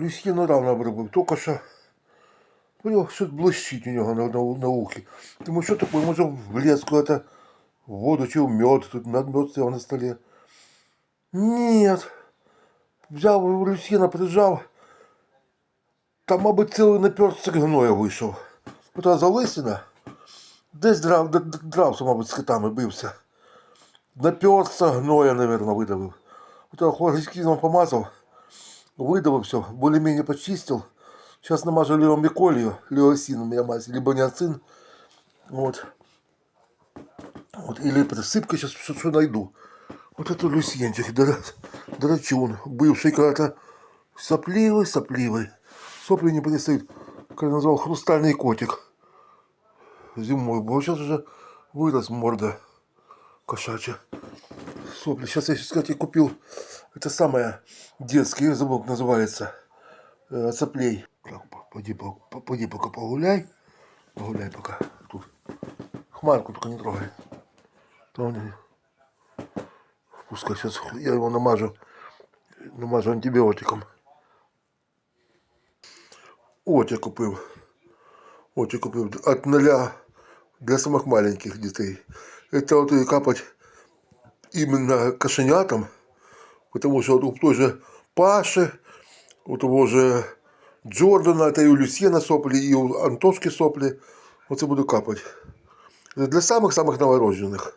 Люсьєну рано обробив, тільки що. У нього щось блищить у нього на, на, на ухі. Думаю, що таке, може в лес куда-то, в воду чи в мед, тут мед, стоял на столе. Нет. Взяв Люсьєна, прижав. Там, мабуть, цілий наперсток гноя вийшов. Ота залисина. Десь драв, дрався, мабуть, з китами бився. Наперстка гноя, наверное, видавив. Ота хлоргексидом помазав, видавив все, более-менее почистил. Сейчас намажу леомиколью, леосином я мазь, либо неоцин. Вот. Вот, или присыпка, сейчас что, что найду. Вот это люсьенчик, дра- драчун, бывший когда-то сопливый, сопливый. Сопли не перестают, как назвал, хрустальный котик. Зимой был, сейчас уже вырос морда кошачья. Сопли. Сейчас я, кстати, купил это самое детское, я забыл, как называется, э, от соплей. Так, по- пойди, по- по- пойди пока погуляй. Погуляй пока тут. Хмарку только не трогай. То не- Пускай сейчас я его намажу, намажу антибиотиком. От я купив. От я купив от нуля для самых маленьких детей. Это вот и капать именно кошенятам, потому что у той же Паши, у того же Джордана, это и у Люсьена сопли, и у Антошки сопли. Вот я буду капать. Это для самых-самых новорожденных.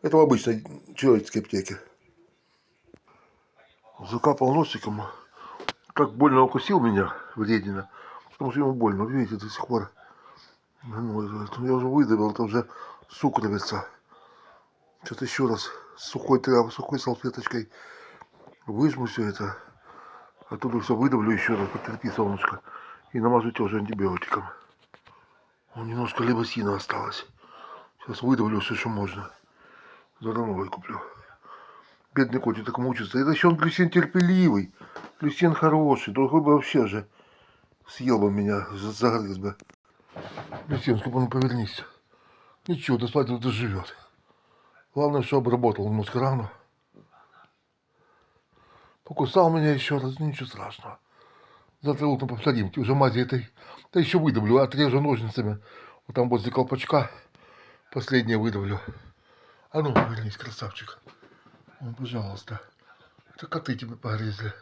Это в обычной человеческой аптеке. Закапал носиком. Так больно укусил меня вредина. Потому что ему больно, видите, до сих пор. Ну, я уже выдавил, это уже сукровица. Что-то еще раз сухой сухой салфеточкой выжму все это. Оттуда все выдавлю еще раз, потерпи, солнышко. И намажу тоже антибиотиком. Вон немножко либосина осталось. Сейчас выдавлю все, что можно. Заодно новый куплю. Бедный котик так мучится. Это еще он Люсен терпеливый. Люсен хороший. Другой бы вообще же съел бы меня, за- загрыз бы. Люсен, ну повернись. Ничего, до свадьбы доживет. Главное, что обработал немножко рано. Покусал меня еще раз, ну ничего страшного. Завтра утром повторим, уже мази этой. Да еще выдавлю, отрежу ножницами. Вот там возле колпачка последнее выдавлю. А ну, вернись, красавчик. Ну, пожалуйста. Это коты тебе погрызли.